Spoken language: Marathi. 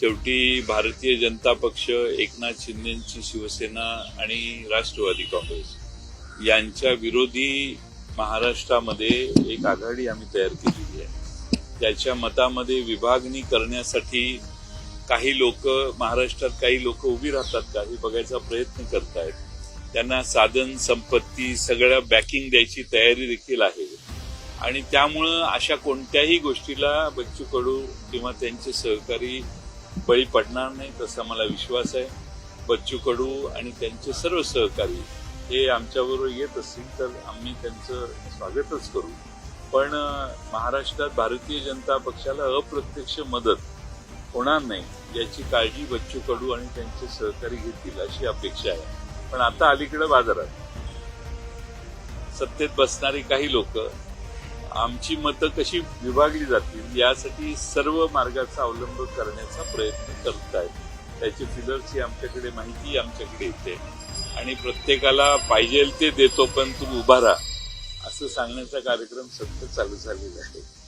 शेवटी भारतीय जनता पक्ष एकनाथ शिंदेची शिवसेना आणि राष्ट्रवादी काँग्रेस यांच्या विरोधी महाराष्ट्रामध्ये एक आघाडी आम्ही तयार केलेली आहे. त्याच्या मतामध्ये विभागणी करण्यासाठी काही लोक महाराष्ट्रात काही लोक उभी राहतात का हे बघायचा प्रयत्न करतायत. त्यांना साधन संपत्ती सगळ्या बॅकिंग द्यायची तयारी देखील आहे. आणि त्यामुळं अशा कोणत्याही गोष्टीला बच्चू कडू किंवा त्यांचे सहकारी बळी पडणार नाही तसा मला विश्वास आहे. बच्चू कडू आणि त्यांचे सर्व सहकारी हे आमच्याबरोबर येत असतील तर आम्ही त्यांचं स्वागतच करू. पण महाराष्ट्रात भारतीय जनता पक्षाला अप्रत्यक्ष मदत होणार नाही याची काळजी बच्चू कडू आणि त्यांचे सहकारी घेतील अशी अपेक्षा आहे. पण आता अलीकडे बाजारात सत्तेत बसणारी काही लोक आमची मतं कशी विभागली जातील यासाठी सर्व मार्गाचा अवलंब करण्याचा प्रयत्न करत आहेत त्याची फिलर्सची आमच्याकडे माहिती आमच्याकडे येते. आणि प्रत्येकाला पाहिजे ते देतो पण तू उभा राहा. असं सांगण्याचा कार्यक्रम सतत चालू झालेला आहे.